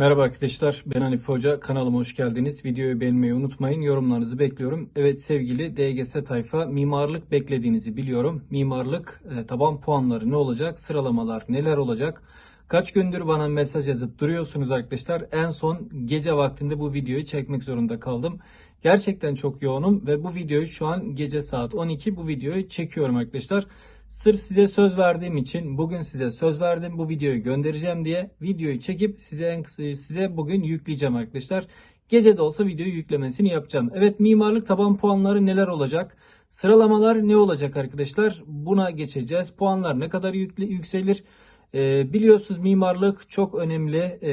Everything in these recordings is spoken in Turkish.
Merhaba arkadaşlar, ben Hanif Hoca. Kanalıma hoş geldiniz. Videoyu beğenmeyi unutmayın. Yorumlarınızı bekliyorum. Evet sevgili DGS tayfa, mimarlık beklediğinizi biliyorum. Mimarlık e, taban puanları ne olacak? Sıralamalar neler olacak? Kaç gündür bana mesaj yazıp duruyorsunuz arkadaşlar. En son gece vaktinde bu videoyu çekmek zorunda kaldım. Gerçekten çok yoğunum ve bu videoyu şu an gece saat 12 bu videoyu çekiyorum arkadaşlar. Sırf size söz verdiğim için bugün size söz verdim bu videoyu göndereceğim diye videoyu çekip size en kısa size bugün yükleyeceğim arkadaşlar. Gece de olsa videoyu yüklemesini yapacağım. Evet mimarlık taban puanları neler olacak? Sıralamalar ne olacak arkadaşlar? Buna geçeceğiz. Puanlar ne kadar yükle, yükselir? Ee, biliyorsunuz mimarlık çok önemli ee,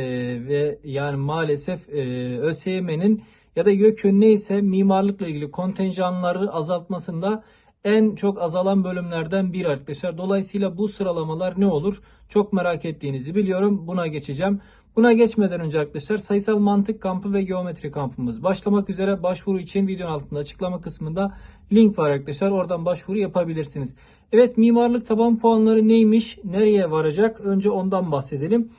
ve yani maalesef e, ÖSYM'nin ya da YÖK'ün neyse mimarlıkla ilgili kontenjanları azaltmasında en çok azalan bölümlerden biri arkadaşlar. Dolayısıyla bu sıralamalar ne olur? Çok merak ettiğinizi biliyorum. Buna geçeceğim. Buna geçmeden önce arkadaşlar sayısal mantık kampı ve geometri kampımız başlamak üzere. Başvuru için videonun altında açıklama kısmında link var arkadaşlar. Oradan başvuru yapabilirsiniz. Evet mimarlık taban puanları neymiş? Nereye varacak? Önce ondan bahsedelim.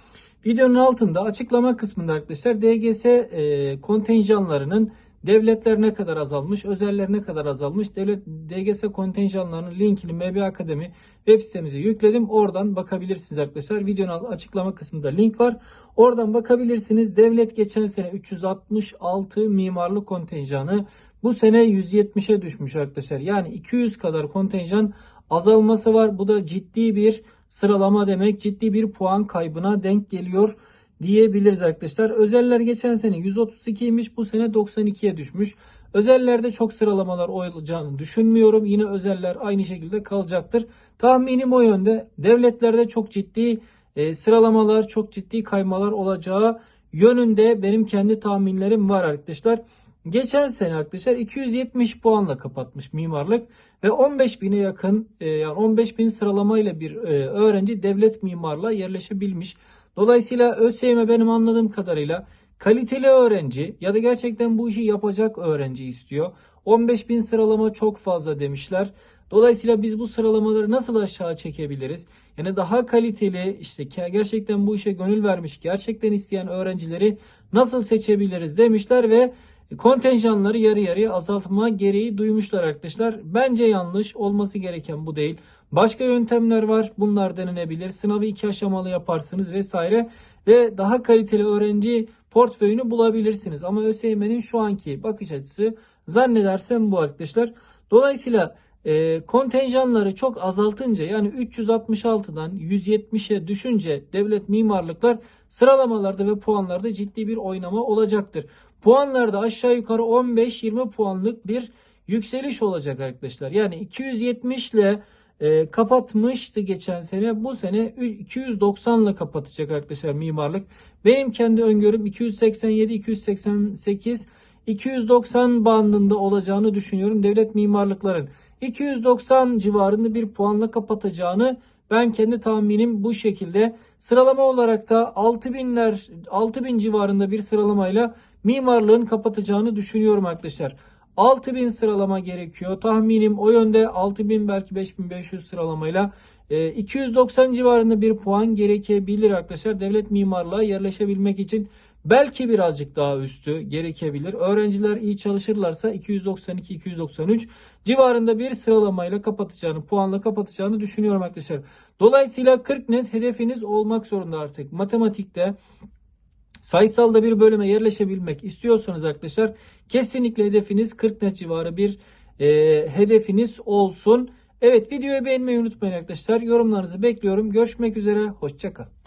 Videonun altında açıklama kısmında arkadaşlar DGS e, kontenjanlarının devletler ne kadar azalmış, özeller ne kadar azalmış, devlet DGS kontenjanlarının linkini MB Akademi web sitemize yükledim. Oradan bakabilirsiniz arkadaşlar. Videonun açıklama kısmında link var. Oradan bakabilirsiniz. Devlet geçen sene 366 mimarlık kontenjanı bu sene 170'e düşmüş arkadaşlar. Yani 200 kadar kontenjan azalması var. Bu da ciddi bir sıralama demek. Ciddi bir puan kaybına denk geliyor diyebiliriz arkadaşlar. Özeller geçen sene 132'ymiş bu sene 92'ye düşmüş. Özellerde çok sıralamalar olacağını düşünmüyorum. Yine özeller aynı şekilde kalacaktır. Tahminim o yönde. Devletlerde çok ciddi e, sıralamalar, çok ciddi kaymalar olacağı yönünde benim kendi tahminlerim var arkadaşlar. Geçen sene arkadaşlar 270 puanla kapatmış mimarlık ve 15 bine yakın e, yani 15 bin sıralamayla bir e, öğrenci devlet mimarlığa yerleşebilmiş. Dolayısıyla ÖSYM benim anladığım kadarıyla kaliteli öğrenci ya da gerçekten bu işi yapacak öğrenci istiyor. 15 bin sıralama çok fazla demişler. Dolayısıyla biz bu sıralamaları nasıl aşağı çekebiliriz? Yani daha kaliteli işte gerçekten bu işe gönül vermiş, gerçekten isteyen öğrencileri nasıl seçebiliriz demişler ve kontenjanları yarı yarıya azaltma gereği duymuşlar arkadaşlar. Bence yanlış olması gereken bu değil. Başka yöntemler var. Bunlar denenebilir. Sınavı iki aşamalı yaparsınız vesaire ve daha kaliteli öğrenci portföyünü bulabilirsiniz. Ama ÖSYM'nin şu anki bakış açısı zannedersem bu arkadaşlar. Dolayısıyla e, kontenjanları çok azaltınca yani 366'dan 170'e düşünce devlet mimarlıklar sıralamalarda ve puanlarda ciddi bir oynama olacaktır. Puanlarda aşağı yukarı 15-20 puanlık bir yükseliş olacak arkadaşlar. Yani 270 ile e, kapatmıştı geçen sene. Bu sene 290 ile kapatacak arkadaşlar mimarlık. Benim kendi öngörüm 287, 288, 290 bandında olacağını düşünüyorum. Devlet mimarlıkların 290 civarında bir puanla kapatacağını ben kendi tahminim bu şekilde. Sıralama olarak da 6000'ler 6000 civarında bir sıralamayla mimarlığın kapatacağını düşünüyorum arkadaşlar. 6000 sıralama gerekiyor. Tahminim o yönde 6000 belki 5500 sıralamayla 290 civarında bir puan gerekebilir arkadaşlar. Devlet mimarlığa yerleşebilmek için belki birazcık daha üstü gerekebilir. Öğrenciler iyi çalışırlarsa 292-293 civarında bir sıralamayla kapatacağını, puanla kapatacağını düşünüyorum arkadaşlar. Dolayısıyla 40 net hedefiniz olmak zorunda artık. Matematikte sayısalda bir bölüme yerleşebilmek istiyorsanız arkadaşlar kesinlikle hedefiniz 40 net civarı bir e, hedefiniz olsun. Evet videoyu beğenmeyi unutmayın arkadaşlar. Yorumlarınızı bekliyorum. Görüşmek üzere. Hoşçakal.